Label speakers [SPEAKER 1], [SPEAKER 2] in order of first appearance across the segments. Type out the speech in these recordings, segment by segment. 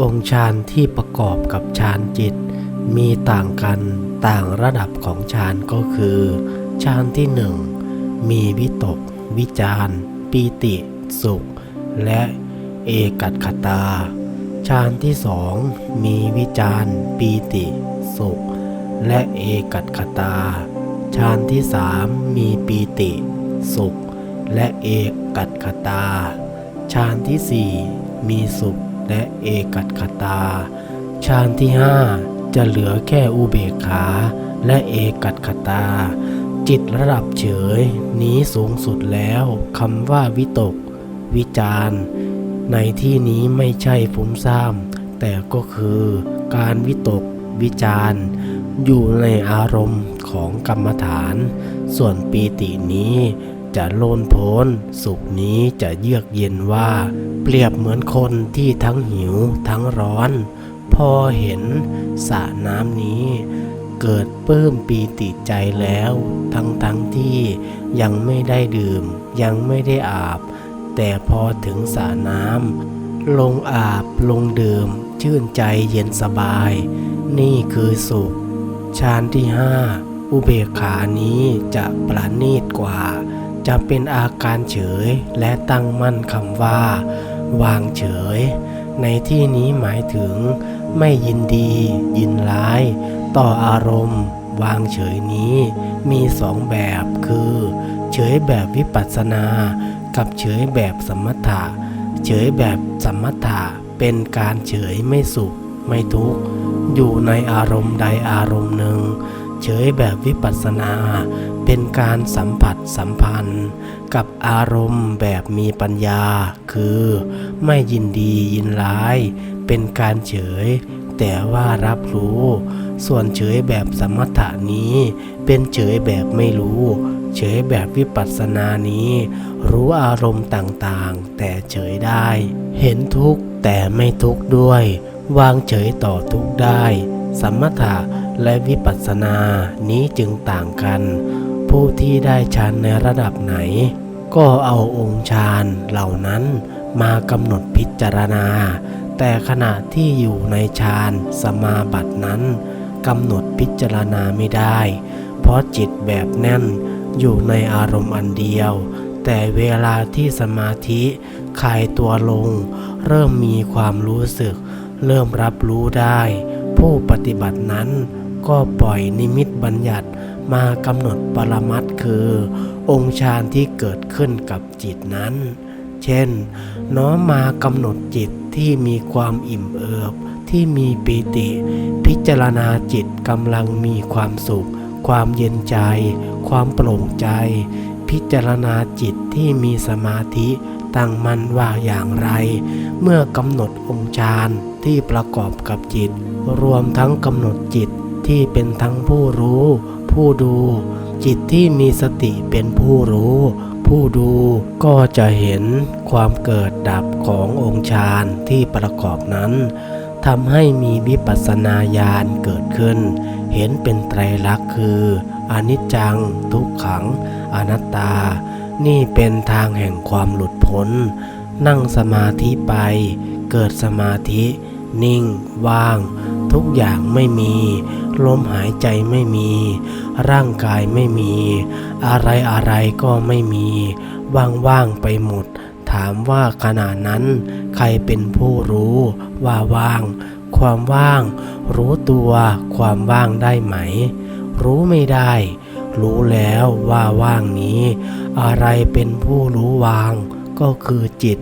[SPEAKER 1] องค์ฌานที่ประกอบกับฌานจิต มีต่างกันต่างระดับของฌานก็คือฌานที่หนึ่งมีวิตก วิจารปีติ สุข และเอกัตขตาฌานที่สองมีวิจารปีติ สุข และเอกัตขตาฌานที่สามมีปีติ สุข และเอกัตขตา ฌานที่สี่มีสุขและเอกัตขตา ฌานที่ห้าจะเหลือแค่อุเบกขาและเอกัตขตา จิตระดับเฉยนี้สูงสุดแล้วคำว่าวิตก วิจารณ์ ในที่นี้ไม่ใช่ฟุ้มซ่ามแต่ก็คือการวิตกวิจารณ์อยู่ในอารมณ์ของกรรมฐาน ส่วนปีตินี้ จะโลนโพ้นสุขนี้จะเยือกเย็นว่า เปรียบเหมือนคนที่ทั้งหิวทั้งร้อน พอเห็นสระน้ำนี้ เกิดปลื้มปีติใจแล้ว ทั้งทั้งที่ยังไม่ได้ดื่ม ยังไม่ได้อาบ แต่พอถึงสระน้ำลงอาบลงดื่ม ชื่นใจเย็นสบาย นี่คือสุขฌานที่ห้าอุเบกขานี้จะประณีตกว่า จะเป็นอาการเฉยและตั้งมั่นคำว่า วางเฉย ในที่นี้หมายถึง ไม่ยินดี ยินร้าย ต่ออารมณ์ วางเฉยนี้ มีสองแบบคือ เฉยแบบวิปัสสนา กับเฉยแบบสมถะ เฉยแบบสมถะเป็นการเฉยไม่สุข ไม่ทุกข์ อยู่ในอารมณ์ใดอารมณ์หนึ่ง เฉยแบบวิปัสสนา เป็นการสัมผัสสัมพันธ์ กับอารมณ์แบบมีปัญญา คือไม่ยินดียินร้าย เป็นการเฉย แต่ว่ารับรู้ ส่วนเฉยแบบสมถะนี้ เป็นเฉยแบบไม่รู้ เฉยแบบวิปัสสนานี้ รู้อารมณ์ต่างๆ แต่เฉยได้ เห็นทุกข์แต่ไม่ทุกข์ด้วย วางเฉยต่อทุกข์ได้ สมถะ และวิปัสสนานี้จึงต่างกัน ผู้ที่ได้ฌานในระดับไหน ก็เอาองค์ฌานเหล่านั้นมากำหนดพิจารณา แต่ขณะที่อยู่ในฌานสมาบัตินั้นกำหนดพิจารณาไม่ได้ เพราะจิตแบบแน่นอยู่ในอารมณ์อันเดียว แต่เวลาที่สมาธิคลายตัวลง เริ่มมีความรู้สึก เริ่มรับรู้ได้ ผู้ปฏิบัตินั้น ก็ปล่อยนิมิตบัญญัติมากำหนดปรมัตคือ องค์ฌานที่เกิดขึ้นกับจิตนั้น เช่น น้อมมากำหนดจิตที่มีความอิ่มเอิบ ที่มีปีติ พิจารณาจิตกำลังมีความสุข ความเย็นใจ ความโปร่งใจ พิจารณาจิตที่มีสมาธิตั้งมั่นว่าอย่างไร เมื่อกำหนดองค์ฌานที่ประกอบกับจิต รวมทั้งกำหนดจิต ที่เป็นทั้งผู้รู้ ผู้ดู จิตที่มีสติเป็นผู้รู้ ผู้ดูก็จะเห็นความเกิดดับขององค์ฌานที่ประกอบนั้นทำให้มีวิปัสสนาญาณเกิดขึ้น เห็นเป็นไตรลักษณ์คือ อนิจจัง ทุกขัง อนัตตา นี่เป็นทางแห่งความหลุดพ้น นั่งสมาธิไป เกิดสมาธิ นิ่ง ว่าง ทุกอย่างไม่มี ลมหายใจไม่มี ร่างกายไม่มี อะไรอะไรก็ไม่มี ว่างๆไปหมด ถามว่าขณะนั้น ใครเป็นผู้รู้ว่าว่าง ความว่าง รู้ตัวความว่างได้ไหม รู้ไม่ได้ รู้แล้วว่าว่างนี้ อะไรเป็นผู้รู้วาง ก็คือจิต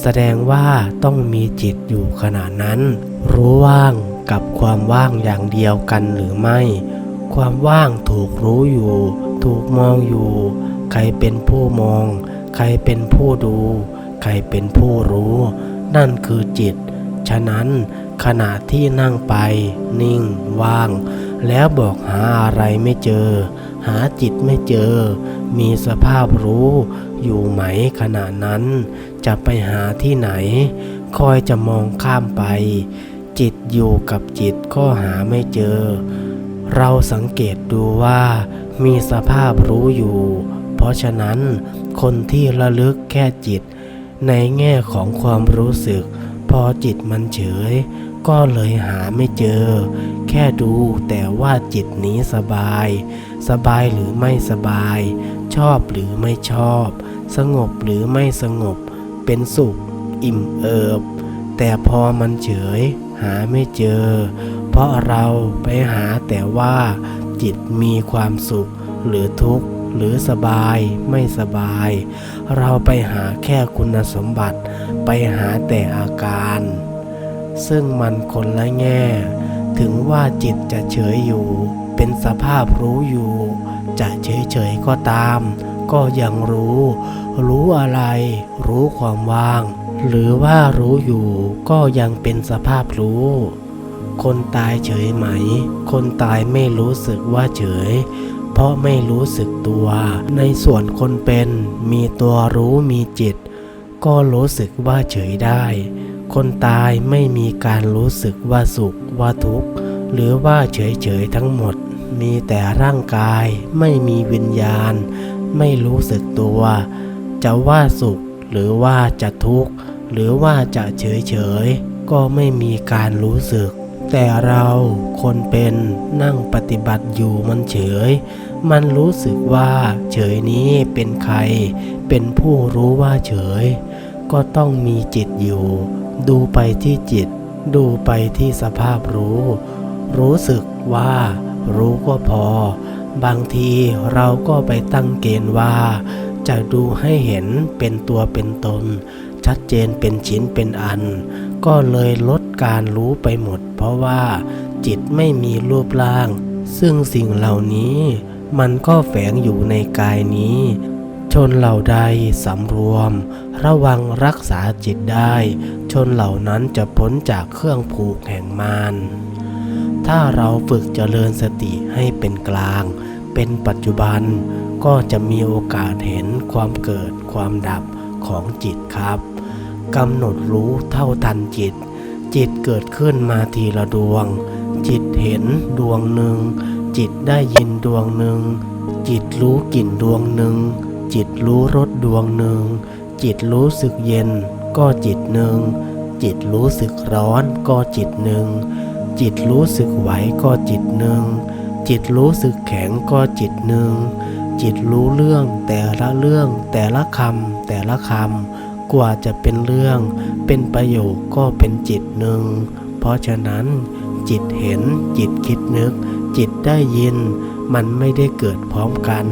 [SPEAKER 1] แสดงว่าต้องมีจิตอยู่ขณะนั้น รู้ว่าง กับความว่างอย่างเดียวกันหรือไม่ ความว่างถูกรู้อยู่ ถูกมองอยู่ ใครเป็นผู้มอง ใครเป็นผู้ดู ใครเป็นผู้รู้ นั่นคือจิต ฉะนั้นขณะที่นั่งไป นิ่ง ว่าง แล้วบอกหาอะไรไม่เจอ หาจิตไม่เจอ มีสภาพรู้อยู่ไหมขณะนั้น จะไปหาที่ไหน คอยจะมองข้ามไป จิตอยู่กับจิตก็หาไม่เจอ เราสังเกตดูว่ามีสภาพรู้อยู่ เพราะฉะนั้นคนที่ระลึกแค่จิต ในแง่ของความรู้สึก พอจิตมันเฉย ก็เลยหาไม่เจอ แค่ดูแต่ว่าจิตนี้สบาย สบายหรือไม่สบาย ชอบหรือไม่ชอบ สงบหรือไม่สงบ เป็นสุข อิ่มเอิบ แต่พอมันเฉย หาไม่เจอ เพราะเราไปหาแต่ว่าจิตมีความสุขหรือทุกข์หรือสบายไม่สบาย เราไปหาแค่คุณสมบัติ ไปหาแต่อาการ ซึ่งมันคนละแง่ ถึงว่าจิตจะเฉยอยู่ เป็นสภาพรู้อยู่ จะเฉยเฉยก็ตาม ก็ยังรู้ รู้อะไร รู้ความว่าง หรือว่ารู้อยู่ก็ยังเป็นสภาพรู้ คนตายเฉยไหม คนตายไม่รู้สึกว่าเฉย เพราะไม่รู้สึกตัว ในส่วนคนเป็นมีตัวรู้มีจิต ก็รู้สึกว่าเฉยได้ คนตายไม่มีการรู้สึกว่าสุขว่าทุกข์ หรือว่าเฉยเฉยทั้งหมด มีแต่ร่างกายไม่มีวิญญาณ ไม่รู้สึกตัว จะว่าสุขหรือว่าจะทุกข์ หรือว่าจะเฉยเฉยๆก็ไม่มีการรู้สึก แต่เราคนเป็นนั่งปฏิบัติอยู่มันเฉย มันรู้สึกว่าเฉยนี้เป็นใคร เป็นผู้รู้ว่าเฉย ก็ต้องมีจิตอยู่ ดูไปที่จิต ดูไปที่สภาพรู้ รู้สึกว่า รู้ก็พอ บางทีเราก็ไปตั้งเกณฑ์ว่า จะดูให้เห็นเป็นตัวเป็นตน ชัดเจนเป็นชิ้นเป็นอัน ก็เลยลดการรู้ไปหมด เพราะว่า จิตไม่มีรูปร่าง ซึ่งสิ่งเหล่านี้มันก็แฝงอยู่ในกายนี้ ชนเหล่าใดสำรวม ระวังรักษาจิตได้ ชนเหล่านั้นจะพ้นจากเครื่องผูกแห่งมารถ้าเราฝึกเจริญสติให้เป็นกลาง เป็นปัจจุบัน ก็จะมีโอกาสเห็นความเกิดความดับของจิตครับ กำหนดรู้เท่าทันจิต จิตเกิดขึ้นมาทีละดวง จิตเห็นดวงหนึ่ง จิตได้ยินดวงหนึ่ง จิตรู้กลิ่นดวงหนึ่ง จิตรู้รสดวงหนึ่ง จิตรู้สึกเย็นก็จิตหนึ่ง จิตรู้สึกร้อนก็จิตหนึ่ง จิตรู้สึกไหวก็จิตหนึ่ง จิตรู้สึกแข็งก็จิตหนึ่ง จิตรู้เรื่องแต่ละเรื่องแต่ละคำแต่ละคำ กว่าจะเป็นเรื่อง เป็นประโยคก็เป็นจิตหนึ่ง เพราะฉะนั้น จิตเห็นจิตคิดนึก จิตได้ยิน มันไม่ได้เกิดพร้อมกัน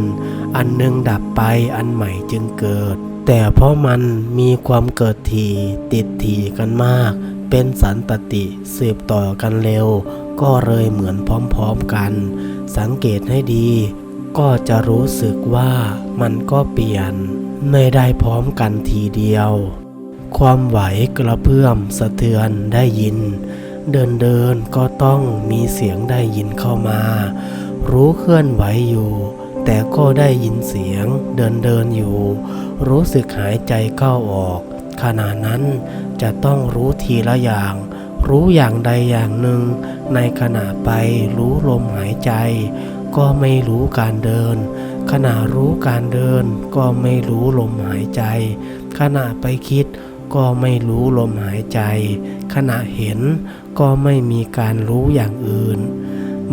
[SPEAKER 1] อันหนึ่งดับไปอันใหม่จึงเกิด แต่เพราะมันมีความเกิดทีติดทีกันมาก เป็นสันตติสืบต่อกันเร็ว ก็เลยเหมือนพร้อมๆกัน สังเกตให้ดี ก็จะรู้สึกว่ามันก็เปลี่ยนไม่ได้พร้อมกันทีเดียว ความไหวกระเพื่อมสะเทือนได้ยิน เดินเดินก็ต้องมีเสียงได้ยินเข้ามา รู้เคลื่อนไหวอยู่ แต่ก็ได้ยินเสียงเดินเดินอยู่ รู้สึกหายใจเข้าออก ขณะนั้นจะต้องรู้ทีละอย่าง รู้อย่างใดอย่างหนึ่ง ในขณะไปรู้ลมหายใจ ก็ไม่รู้การเดิน ขณะรู้การเดิน ก็ไม่รู้ลมหายใจ ขณะไปคิด ก็ไม่รู้ลมหายใจ ขณะเห็นก็ไม่มีการรู้อย่างอื่น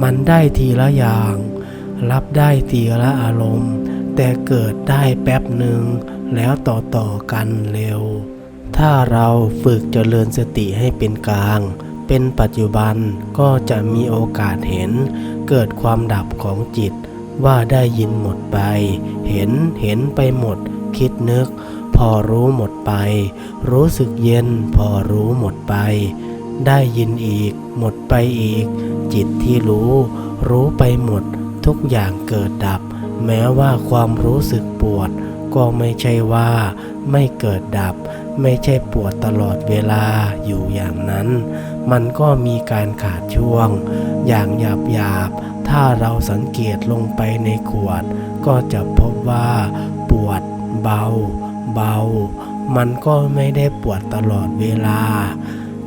[SPEAKER 1] มันได้ทีละอย่าง รับได้ทีละอารมณ์ แต่เกิดได้แป๊บหนึ่งแล้วต่อต่อกันเร็ว ถ้าเราฝึกเจริญสติให้เป็นกลาง เป็นปัจจุบันก็จะมีโอกาสเห็น เกิดความดับของจิต ว่าได้ยินหมดไป เห็นเห็นไปหมด คิดนึก พอรู้หมดไป รู้สึกเย็น พอรู้หมดไป ได้ยินอีก หมดไปอีก จิตที่รู้ รู้ไปหมด ทุกอย่างเกิดดับ แม้ว่าความรู้สึกปวด ก็ไม่ใช่ว่าไม่เกิดดับ ไม่ใช่ปวดตลอดเวลาอยู่อย่างนั้น มันก็มีการขาดช่วง อย่างหยาบหยาบถ้าเราสังเกตลงไปในขวด ก็จะพบว่า ปวดเบา เบา มันก็ไม่ได้ปวดตลอดเวลา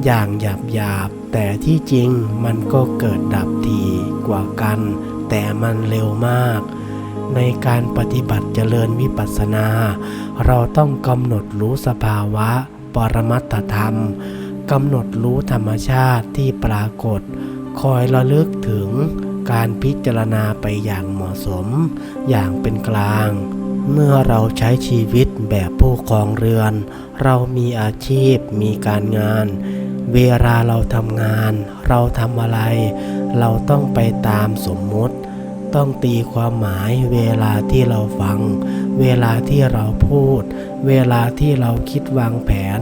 [SPEAKER 1] อย่างหยาบหยาบแต่ที่จริงมันก็เกิดดับทีกว่ากัน แต่มันเร็วมาก ในการปฏิบัติเจริญวิปัสสนา เราต้องกำหนดรู้สภาวะ ปรมัตถธรรมกำหนดรู้ธรรมชาติที่ปรากฏ คอยระลึกถึงการพิจารณาไปอย่างเหมาะสม อย่างเป็นกลาง เมื่อเราใช้ชีวิตแบบผู้ครองเรือน เรามีอาชีพมีการงาน เวลาเราทำงาน เราทำอะไร เราต้องไปตามสมมุติ ต้องตีความหมายเวลาที่เราฟัง เวลาที่เราพูด เวลาที่เราคิดวางแผน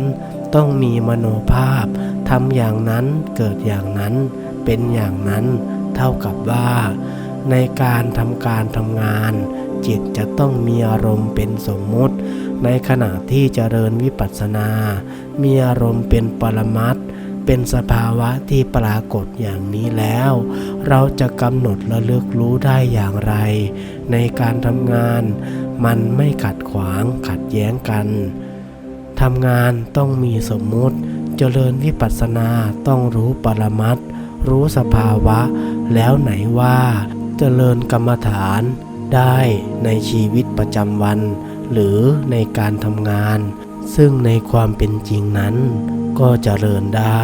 [SPEAKER 1] ต้องมีมโนภาพทำอย่างนั้นเกิดอย่างนั้น เป็นอย่างนั้น เท่ากับว่า ในการทำการทำงาน จิตจะต้องมีอารมณ์เป็นสมมุติ ในขณะที่เจริญวิปัสสนา มีอารมณ์เป็นปรมัตถ เป็นสภาวะที่ปรากฏอย่างนี้แล้ว เราจะกำหนดระลึกรู้ได้อย่างไร ในการทำงานมันไม่ขัดขวางขัดแย้งกันทำงานต้องมีสมมุติ เจริญวิปัสสนาต้องรู้ปรมัตรู้สภาวะ แล้วไหนว่า เจริญกรรมฐานได้ในชีวิตประจำวัน หรือในการทำงาน ซึ่งในความเป็นจริงนั้น ก็เจริญได้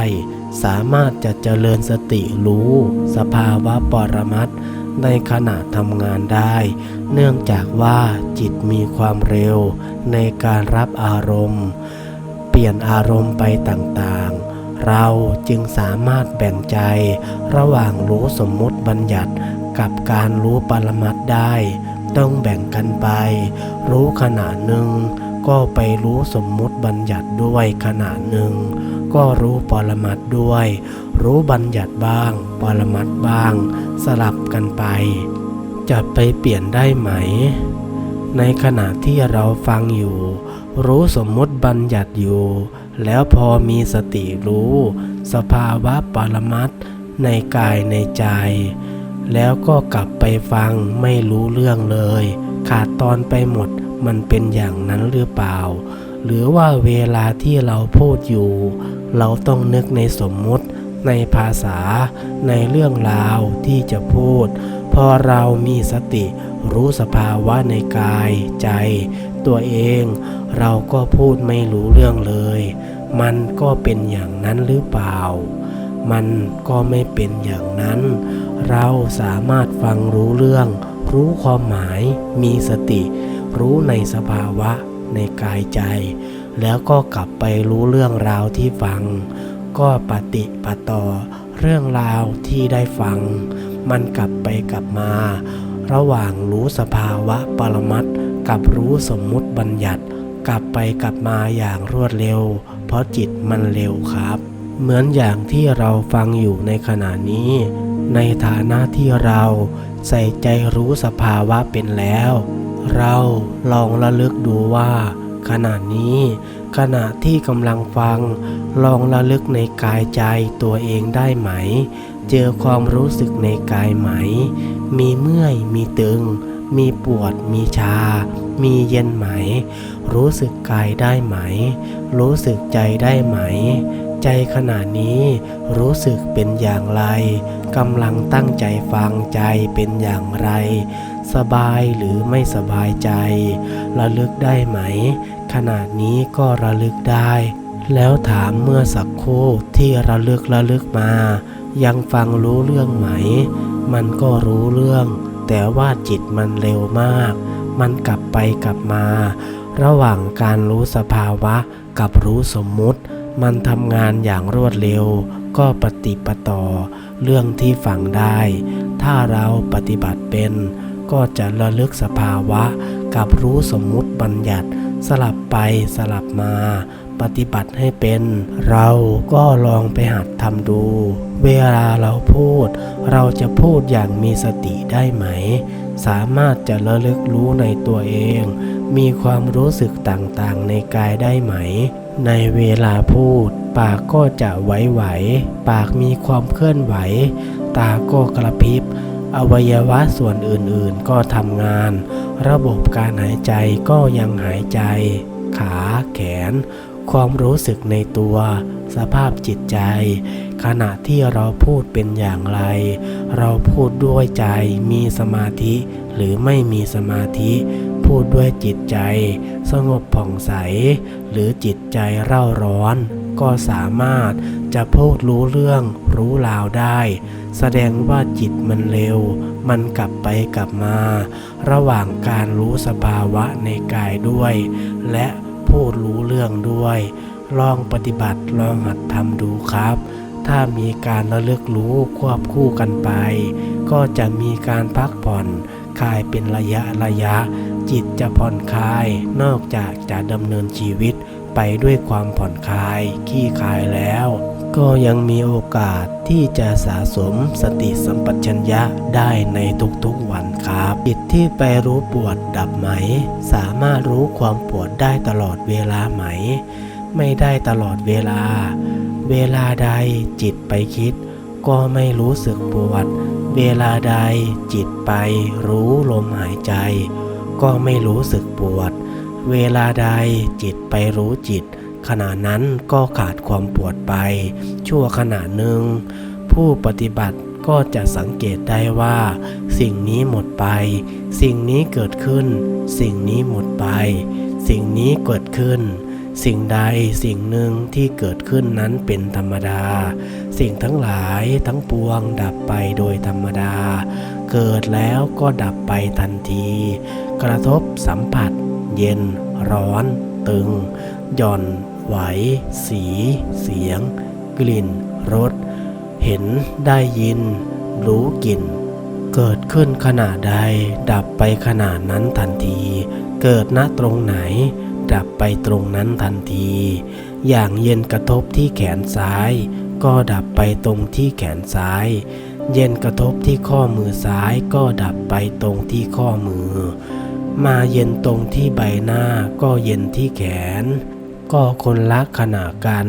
[SPEAKER 1] สามารถจะเจริญสติรู้ สภาวะปรมัตในขณะทำงานได้ เนื่องจากว่าจิตมีความเร็วในการรับอารมณ์ เปลี่ยนอารมณ์ไปต่างๆ เราจึงสามารถแบ่งใจ ระหว่างรู้สมมุติบัญญัติกับการรู้ปรมัตได้ ต้องแบ่งกันไป รู้ขณะหนึ่ง ก็ไปรู้สมมุติบัญญัติด้วยขณะหนึ่ง ก็รู้ปรมัตด้วย รู้บัญญัติบ้าง ปรมัตบ้าง สลับกันไป จะไปเปลี่ยนได้ไหม ในขณะที่เราฟังอยู่ รู้สมมุติบัญญัติอยู่ แล้วพอมีสติรู้ สภาวะปรมัตในกายในใจ แล้วก็กลับไปฟังไม่รู้เรื่องเลย ขาดตอนไปหมด มันเป็นอย่างนั้นหรือเปล่า หรือว่าเวลาที่เราพูดอยู่ เราต้องนึกในสมมุติในภาษา ในเรื่องราวที่จะพูด พอเรามีสติรู้สภาวะในกายใจ ตัวเอง เราก็พูดไม่รู้เรื่องเลย มันก็เป็นอย่างนั้นหรือเปล่า มันก็ไม่เป็นอย่างนั้น เราสามารถฟังรู้เรื่อง รู้ความหมายมีสติ รู้ในสภาวะในกายใจ แล้วก็กลับไปรู้เรื่องราวที่ฟัง ก็ปฏิปต่อเรื่องราวที่ได้ฟัง มันกลับไปกลับมา ระหว่างรู้สภาวะปรมัตกับรู้สมมุติบัญญัติ กลับไปกลับมาอย่างรวดเร็ว เพราะจิตมันเร็วครับ เหมือนอย่างที่เราฟังอยู่ในขณะนี้ ในฐานะที่เราใส่ใจรู้สภาวะเป็นแล้ว เราลองระลึกดูว่า ขณะนี้ ขณะที่กำลังฟัง ลองระลึกในกายใจตัวเองได้ไหม เจอความรู้สึกในกายไหม มีเมื่อยมีตึง มีปวด มีชา มีเย็นไหม รู้สึกกายได้ไหม รู้สึกใจได้ไหม ใจขณะนี้รู้สึกเป็นอย่างไรกำลังตั้งใจฟังใจเป็นอย่างไร สบายหรือไม่สบายใจ ระลึกได้ไหมขณะนี้ก็ระลึกได้ แล้วถามเมื่อสักครู่ที่ระลึกระลึกมา ยังฟังรู้เรื่องไหม มันก็รู้เรื่อง แต่ว่าจิตมันเร็วมาก มันกลับไปกลับมา ระหว่างการรู้สภาวะกับรู้สมมุติ มันทำงานอย่างรวดเร็ว ก็ปฏิปต่อ เรื่องที่ฝังได้ ถ้าเราปฏิบัติเป็น ก็จะระลึกสภาวะกับรู้สมมุติบัญญัติสลับไปสลับมา ปฏิบัติให้เป็น เราก็ลองไปหัดทำดู เวลาเราพูด เราจะพูดอย่างมีสติได้ไหม สามารถจะระลึกรู้ในตัวเอง มีความรู้สึกต่างๆในกายได้ไหม ในเวลาพูด ปากก็จะไหวๆปากมีความเคลื่อนไหว ตาก็กระพริบ อวัยวะส่วนอื่นๆก็ทำงาน ระบบการหายใจก็ยังหายใจ ขาแขน ความรู้สึกในตัว สภาพจิตใจ ขณะที่เราพูดเป็นอย่างไร เราพูดด้วยใจมีสมาธิ หรือไม่มีสมาธิพูดด้วยจิตใจ สงบผ่องใส หรือจิตใจเร่าร้อน ก็สามารถจะพูดรู้เรื่องรู้ราวได้ แสดงว่าจิตมันเร็ว มันกลับไปกลับมา ระหว่างการรู้สภาวะในกายด้วย และพูดรู้เรื่องด้วย ลองปฏิบัติลองหัดทำดูครับ ถ้ามีการระลึกรู้ควบคู่กันไป ก็จะมีการพักผ่อนคลายเป็นระยะระยะ จิตจะผ่อนคลายนอกจากจะดำเนินชีวิต ไปด้วยความผ่อนคลายขี้คลายแล้ว ก็ยังมีโอกาสที่จะสะสมสติสัมปชัญญะได้ในทุกๆวันครับ จิตที่ไปรู้ปวดดับไหม สามารถรู้ความปวดได้ตลอดเวลาไหม ไม่ได้ตลอดเวลา เวลาใดจิตไปคิด ก็ไม่รู้สึกปวด เวลาใดจิตไปรู้ลมหายใจ ก็ไม่รู้สึกปวด เวลาใดจิตไปรู้จิต ขณะนั้นก็ขาดความปวดไป ชั่วขณะหนึ่ง ผู้ปฏิบัติก็จะสังเกตได้ว่า สิ่งนี้หมดไป สิ่งนี้เกิดขึ้น สิ่งนี้หมดไป สิ่งนี้เกิดขึ้น สิ่งใดสิ่งหนึ่งที่เกิดขึ้นนั้นเป็นธรรมดา สิ่งทั้งหลายทั้งปวงดับไปโดยธรรมดา เกิดแล้วก็ดับไปทันที กระทบสัมผัส เย็น ร้อน ตึง หย่อน ไหว สี เสียง กลิ่น รส เห็น ได้ยิน รู้กลิ่น เกิดขึ้นขณะใด ดับไปขณะนั้นทันที เกิดณตรงไหน ดับไปตรงนั้นทันที อย่างเย็นกระทบที่แขนซ้าย ก็ดับไปตรงที่แขนซ้ายเย็นกระทบที่ข้อมือซ้ายก็ดับไปตรงที่ข้อมือ มาเย็นตรงที่ใบหน้าก็เย็นที่แขน ก็คนละขณะกัน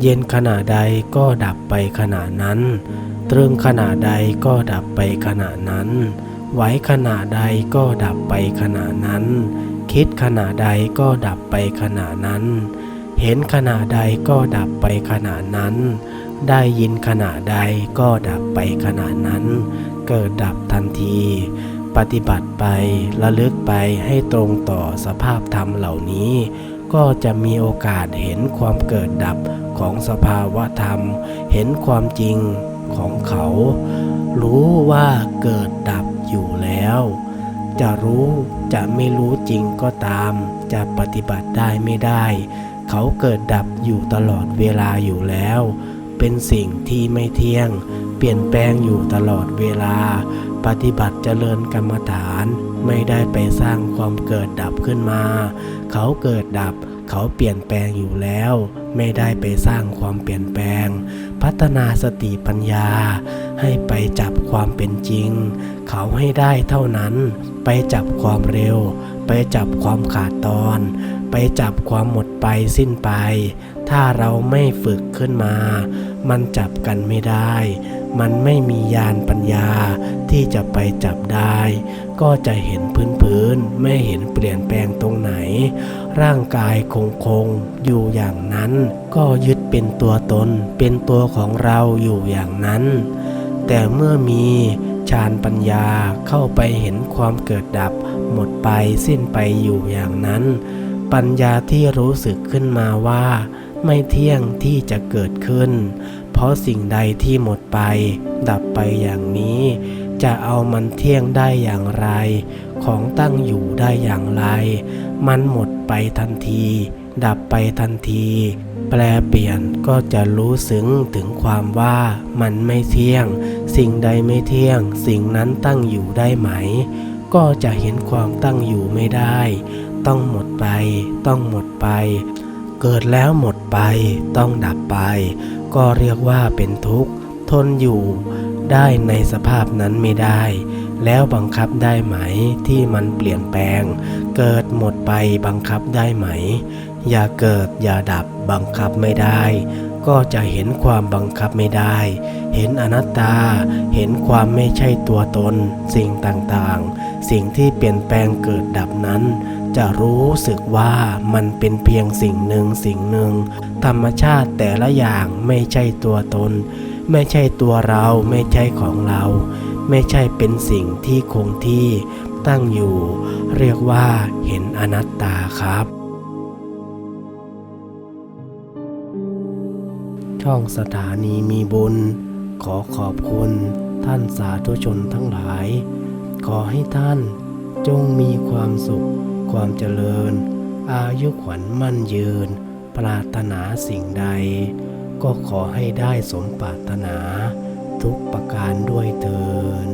[SPEAKER 1] เย็นขณะใดก็ดับไปขณะนั้น ตรึงขณะใดก็ดับไปขณะนั้น ไหวขณะใดก็ดับไปขณะนั้น คิดขณะใดก็ดับไปขณะนั้น เห็นขณะใดก็ดับไปขณะนั้น ได้ยินขณะใดก็ดับไปขณะนั้น เกิดดับทันที ปฏิบัติไประลึกไปให้ตรงต่อสภาพธรรมเหล่านี้ ก็จะมีโอกาสเห็นความเกิดดับของสภาวะธรรม เห็นความจริงของเขา รู้ว่าเกิดดับอยู่แล้ว จะรู้จะไม่รู้จริงก็ตาม จะปฏิบัติได้ไม่ได้ เขาเกิดดับอยู่ตลอดเวลาอยู่แล้ว เป็นสิ่งที่ไม่เที่ยง เปลี่ยนแปลงอยู่ตลอดเวลา ปฏิบัติเจริญกรรมฐานไม่ได้ไปสร้างความเกิดดับขึ้นมา เขาเกิดดับ เขาเปลี่ยนแปลงอยู่แล้ว ไม่ได้ไปสร้างความเปลี่ยนแปลง พัฒนาสติปัญญา ให้ไปจับความเป็นจริง เขาให้ได้เท่านั้น ไปจับความเร็ว ไปจับความขาดตอน ไปจับความหมดไปสิ้นไป ถ้าเราไม่ฝึกขึ้นมา มันจับกันไม่ได้ มันไม่มียานปัญญาที่จะไปจับได้ ก็จะเห็นพื้นพื้นๆไม่เห็นเปลี่ยนแปลงตรงไหน ร่างกายคงคงๆอยู่อย่างนั้น ก็ยึดเป็นตัวตน เป็นตัวของเราอยู่อย่างนั้น แต่เมื่อมีฌานปัญญาเข้าไปเห็นความเกิดดับ หมดไปสิ้นไปอยู่อย่างนั้น ปัญญาที่รู้สึกขึ้นมาว่า ไม่เที่ยงที่จะเกิดขึ้น ราะสิ่งใดที่หมดไป ดับไปอย่างนี้ จะเอามันเที่ยงได้อย่างไร ของตั้งอยู่ได้อย่างไร มันหมดไปทันที ดับไปทันที แปลเปลี่ยนก็จะรู้ซึ้งถึงความว่ามันไม่เที่ยง สิ่งใดไม่เที่ยง สิ่งนั้นตั้งอยู่ได้ไหม ก็จะเห็นความตั้งอยู่ไม่ได้ ต้องหมดไป ต้องหมดไป เกิดแล้วหมดไป ต้องดับไป ก็เรียกว่าเป็นทุกข์ ทนอยู่ได้ในสภาพนั้นไม่ได้ แล้วบังคับได้ไหมที่มันเปลี่ยนแปลง เกิดหมดไปบังคับได้ไหม อย่าเกิดอย่าดับบังคับไม่ได้ ก็จะเห็นความบังคับไม่ได้ เห็นอนัตตา เห็นความไม่ใช่ตัวตน สิ่งต่างๆ สิ่งที่เปลี่ยนแปลงเกิดดับนั้น จะรู้สึกว่ามันเป็นเพียงสิ่งหนึ่งสิ่งหนึ่ง ธรรมชาติแต่ละอย่างไม่ใช่ตัวตน ไม่ใช่ตัวเราไม่ใช่ของเรา ไม่ใช่เป็นสิ่งที่คงที่ตั้งอยู่ เรียกว่าเห็นอนัตตาครับ ช่องสถานีมีบุญ ขอขอบคุณท่านสาธุชนทั้งหลาย ขอให้ท่านจงมีความสุข ความเจริญ อายุขวัญมั่นยืน ปรารถนาสิ่งใด ก็ขอให้ได้สมปรารถนา ทุกประการด้วยเถิน